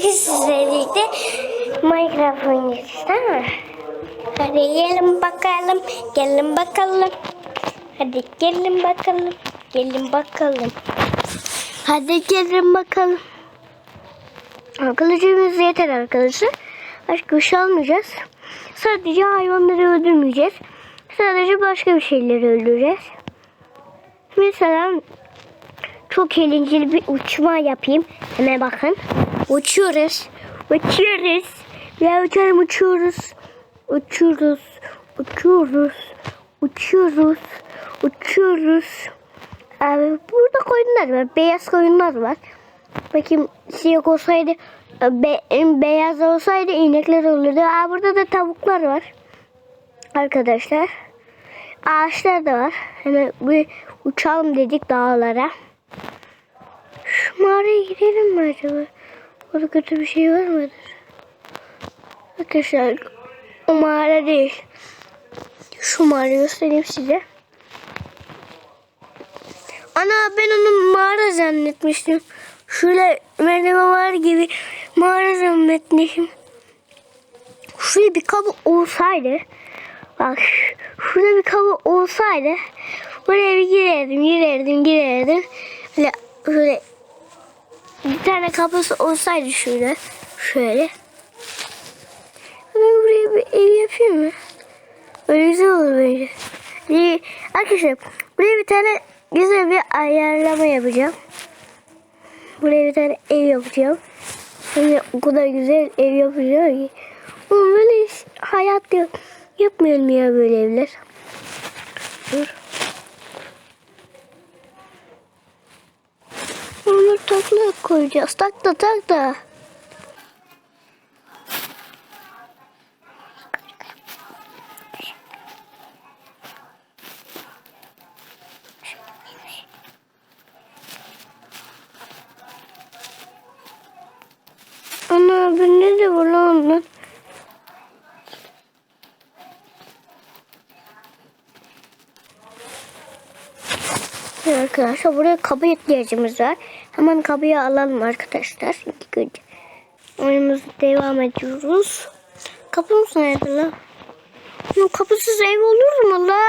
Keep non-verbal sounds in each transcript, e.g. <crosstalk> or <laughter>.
Sizle birlikte Minecraft oynayacağız değil mi? Hadi gelin bakalım. Gelin bakalım. Hadi gelin bakalım. Gelin bakalım. Hadi gelin bakalım. Kılıcımız yeter arkadaşlar. Başka bir şey almayacağız. Sadece hayvanları öldürmeyeceğiz. Sadece başka bir şeyleri öldüreceğiz. Mesela çok eğlenceli bir uçma yapayım. Hemen bakın. Uçuyoruz. Uçuyoruz. Ya uçarım uçuyoruz. Uçuyoruz. Uçuyoruz. Uçuyoruz. Uçuyoruz. Abi burada koyunlar var. Beyaz koyunlar var. Bakayım siyah olsaydı be, beyaz olsaydı inekler olurdu. Aa, burada da tavuklar var. Arkadaşlar. Ağaçlar da var. Hemen bir uçalım dedik dağlara. Şu mağaraya girelim mi acaba? Orada kötü bir şey var mıdır? Arkadaşlar o mağara değil. Şu mağarayı göstereyim size. Ana ben onu mağara zannetmiştim. Şöyle merdiven var gibi mağara zannetmişim. Şuraya bir kabı olsaydı. Bak şurada bir kabı olsaydı. Oraya bir girerdim, girerdim, girerdim. Böyle, böyle bir tane kapısı olsaydı şöyle. Şöyle. Ben buraya bir ev yapayım mı? Öyle güzel olur bence. İyi. Arkadaşlar buraya bir tane güzel bir ayarlama yapacağım. Buraya bir tane ev yapacağım. Böyle o kadar güzel ev yapacağım ki. Ama böyle hayat yok. Yapmayalım ya böyle evler. Dur. кнопку и так-то. Arkadaşlar buraya kabı ihtiyacımız var. Hemen kabıyı alalım arkadaşlar. İlk önce. Oyunumuza devam ediyoruz. Kapımız nerede lan? Ya kapısız ev olur mu la?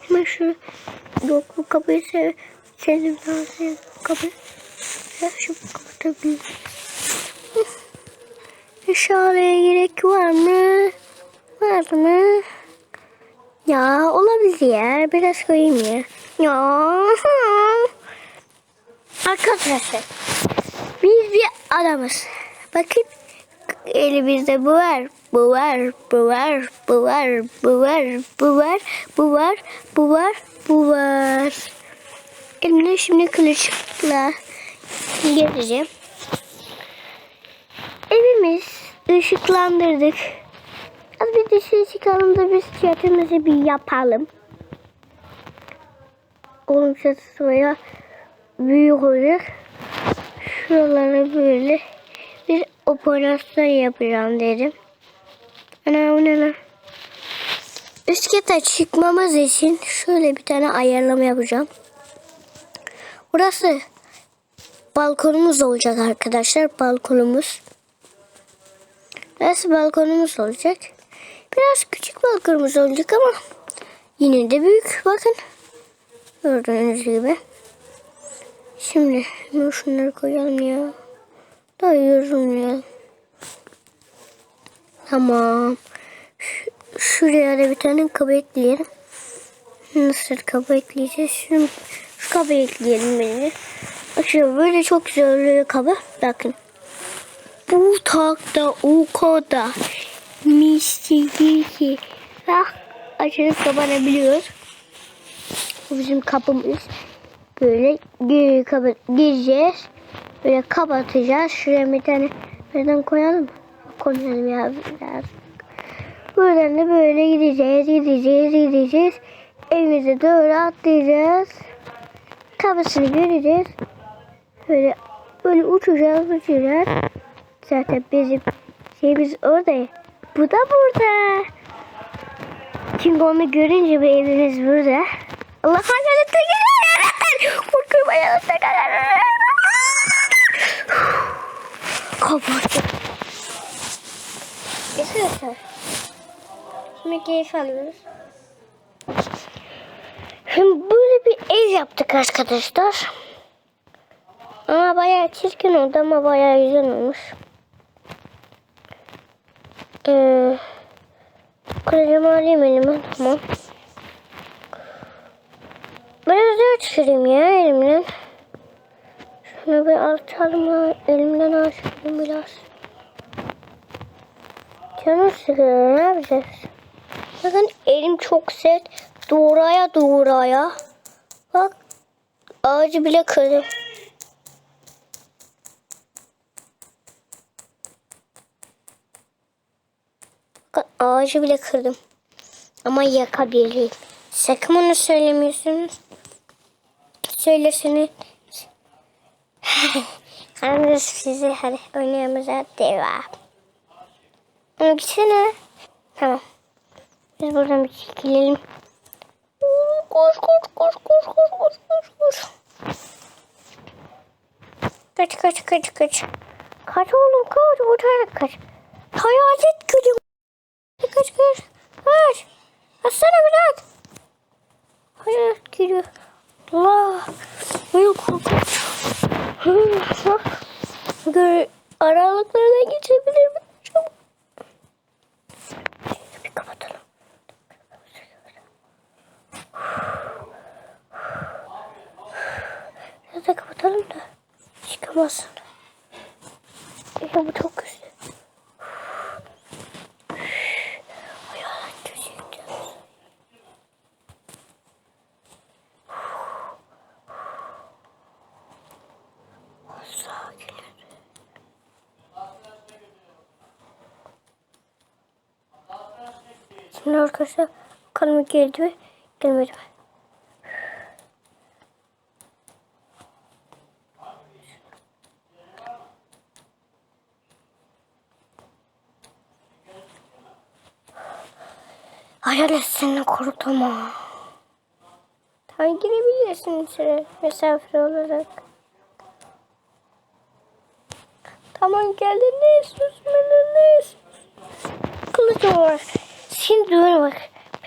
Hemen şu yok bu kapıyı sev sevdim sevdim kapıyı. Ya şu kapatabilirim. İşareye gerek var mı? Var mı? Ya olabilir. Biraz koyayım ya. Ya. Arkadaşlar. Biz bir adamız. Bakın. Elimizde bu var. Bu var. Bu var. Bu var. Bu var. Bu var. Bu var. Bu var. Bu var. Elimde şimdi kılıçla gezeceğim. Evimiz ışıklandırdık. Az bir dışarı çıkalım da biz çatımızı bir yapalım. Oğlum çatısı baya büyük olacak. Şuralara böyle bir operasyon yapacağım dedim. Ana bu ne? Üst kata çıkmamız için şöyle bir tane ayarlama yapacağım. Burası balkonumuz olacak arkadaşlar. Balkonumuz. Burası balkonumuz olacak. Biraz küçük balkonumuz olacak ama yine de büyük. Bakın. Gördüğünüz gibi. Şimdi şunları koyalım ya. Daha yorulmayalım. Tamam. Ş- şuraya da bir tane kabı ekleyelim. Nasıl kabı ekleyeceğiz? Şunu, şu kabı ekleyelim bence. Şöyle böyle çok güzel oluyor kabı. Bakın. Bu takta o kadar mistik ki. Bak açılıp kapanabiliyor. Bu bizim kapımız. Böyle gir, kapa- gireceğiz. Böyle kapatacağız. Şuraya bir tane buradan koyalım. Koyalım ya biraz. Buradan da böyle gideceğiz, gideceğiz, gideceğiz. Evimize doğru atlayacağız. Kapısını göreceğiz. Böyle böyle uçacağız, uçacağız. Zaten bizim şeyimiz orada. Bu da burada. Çünkü onu görünce bu evimiz burada. Allah hayalet geliyor. Korkuyorum hayalet kapattı. Arkadaşlar. Şimdi keyif alıyoruz. Şimdi böyle bir ev yaptık arkadaşlar. Ama bayağı çirkin oldu ama bayağı güzel olmuş. Ee, Kalemimi alayım elime tamam. Biraz daha çıkarayım ya elimden. Şunu bir alçalım. Elimden alçalım biraz. Canım sıkıyor ne yapacağız? Bakın elim çok sert. Doğraya doğraya. Bak ağacı bile kırdım. Bakın ağacı bile kırdım. Ama yakabilirim. Sakın onu söylemiyorsunuz. Söyleseniz. <laughs> Kanırız sizi hadi oynayamıza devam. Onu gitsene. Tamam. Biz buradan bir çekilelim. Koş koş koş koş koş koş koş koş. Kaç kaç kaç kaç. Kaç oğlum kaç. Buradan kaç. Hayalet gülüm. Kaç kaç. Kaç. Açsana biraz. Hayalet geliyor. Allah. Benim korkunç. Gör, aralıklarına geçebilir mi? Kapatalım. Biraz da kapatalım da çıkamazsın. Ya bu çok güzel. Şimdi arkadaşlar bakalım geldi mi gelmedi mi? Hayalet seni korktum ha. Tamam girebilirsin içeri misafir olarak. Tamam geldin ne istiyorsun ne istiyorsun? Kılıcım var. Şimdi dur bak.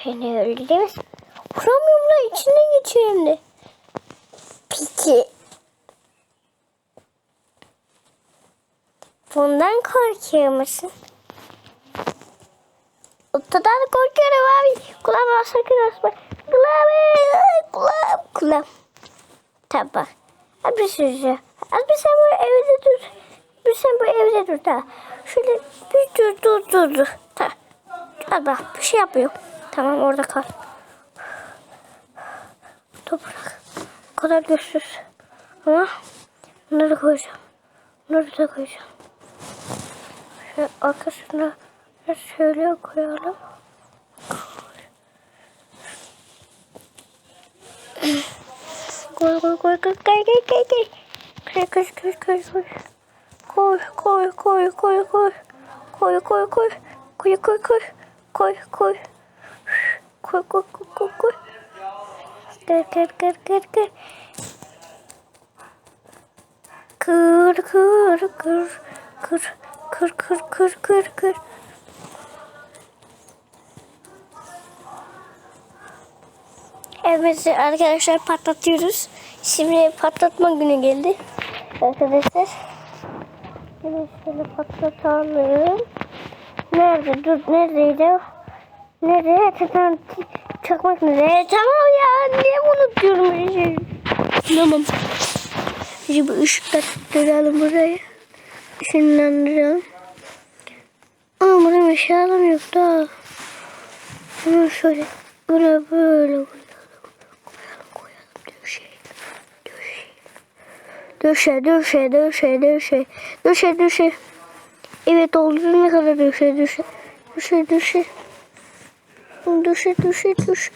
Beni öldüremez. Vuramıyorum lan içinden geçiyor hem de. Peki. Bundan korkuyor musun? Ortadan korkuyorum abi. Kulağıma sakın asma. Kulağım. Kulağım. Kulağım. Tamam. Abi sözü. Abi sen bu evde dur. Bir sen bu evde dur da. Şöyle bir dur dur dur dur. Tamam. Bak bir şey yapıyor. Tamam orada kal. Toprak. O kadar güçsüz. Ama bunları koyacağım. Bunları da koyacağım. Şöyle arkasına şöyle koyalım. Koy koy koy koy koy koy koy koy. Koy koy koy koy koy. Koy koy koy koy koy. Koy koy koy. Koy koy koy. Koy koy. Koy koy koy koy koy. Kır kır kır kır kır. Kır kır kır. Kır kır kır kır kır kır. Evet arkadaşlar patlatıyoruz. Şimdi patlatma günü geldi. Arkadaşlar. Şimdi şöyle patlatalım. Nerede? Dur neredeydi? o? Nerede? Tamam. Çakmak nerede? Tamam ya. Niye unutuyorum öyle şey? Tamam. Şimdi bu ışıkları tutturalım buraya. Işınlandıralım. Ama burada bir şey alamıyor da. Bunu şöyle. Buna böyle koyalım. Koyalım koyalım. Döşeyelim. Döşeyelim. Döşe, döşe, döşe, döşe. Döşe, döşe. Evet oldu ne kadar döşe, döşe. Döşe, döşe. Döşe, döşe, döşe.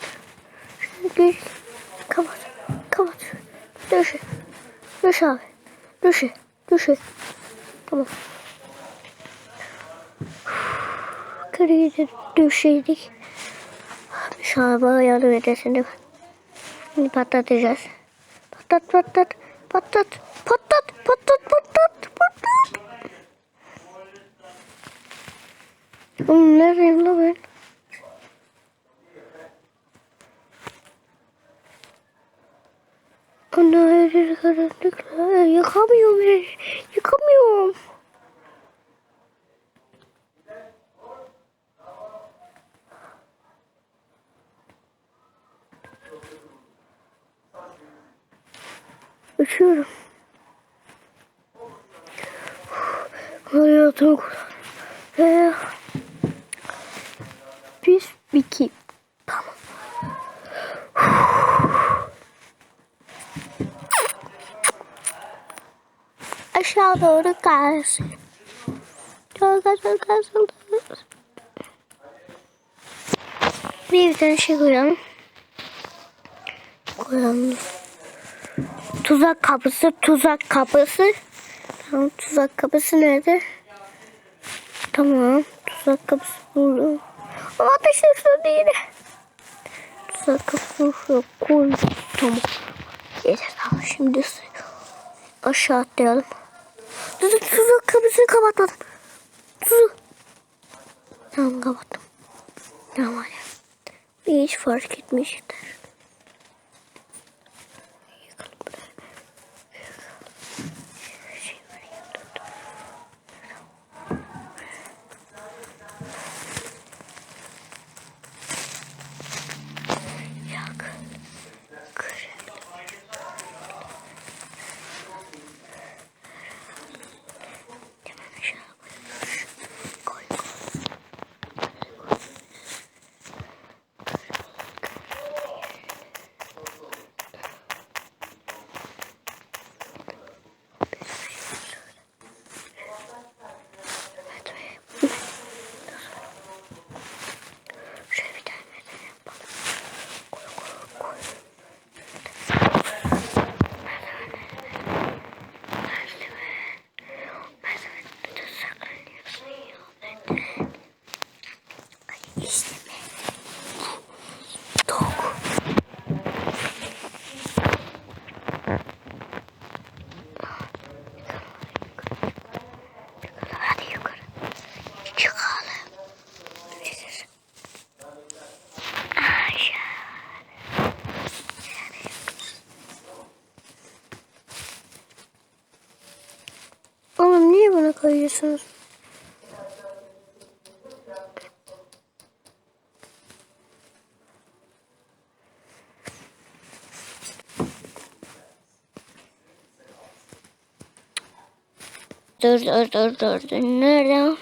Şimdi gel. Kapat. Kapat. Döşe. Döşe abi. Döşe. Döşe. Tamam. Kırıyı da döşeydik. Şu araba yardım edersin değil mi? Şimdi patlatacağız. Patlat patlat. Patlat. Patlat. Patlat. Patlat. Patlat. Oğlum neredeyim la ben? Ana her yer karanlık her. Yıkamıyorum. Uçuyorum. Hayatım kurtar. Ee, bir. Tamam. Aşağı doğru gelsin. Çok çok çok Bir tane şey koyalım. Koyalım. Tuzak kapısı, tuzak kapısı. Tamam, tuzak kapısı nerede? Tamam, tuzak kapısı burada. Ateş üstü değil. Tuzak şuraya koy. Tamam. Yeter tamam, şimdi aşağı atlayalım. Tuzak kapısını kapatmadım. Tuzak. Tamam, kapattım. Tamam, hadi. Hiç fark etmiştir. Yak. Kır. Hemen aşağı koy. Koy koy. Şöyle bir tane merdiven yapalım. Koy koy koy. Merdiven. Merdiven. Merdivende de saklanıyorsun ya. Neden? Ay işte merdiven. Tok. Hadi yukarı. Çıkalım. Çıkır. Aşağı. Oğlum niye koyuyorsunuz? Dur dur dur dur dur. Nerede?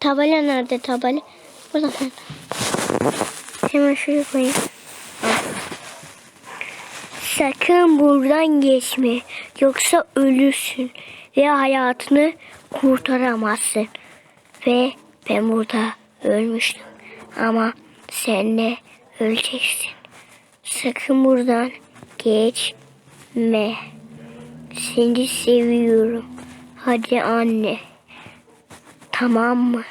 Tabela nerede tabela? Burada? Hemen şuraya koyayım. Sakın buradan geçme. Yoksa ölürsün. Ve hayatını kurtaramazsın. Ve ben burada ölmüştüm. Ama sen de öleceksin. Sakın buradan geçme. Seni seviyorum. Hadi anne. Tamam mı?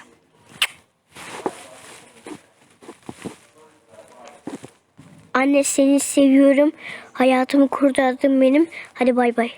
Anne seni seviyorum. Hayatımı kurtardın benim. Hadi bay bay.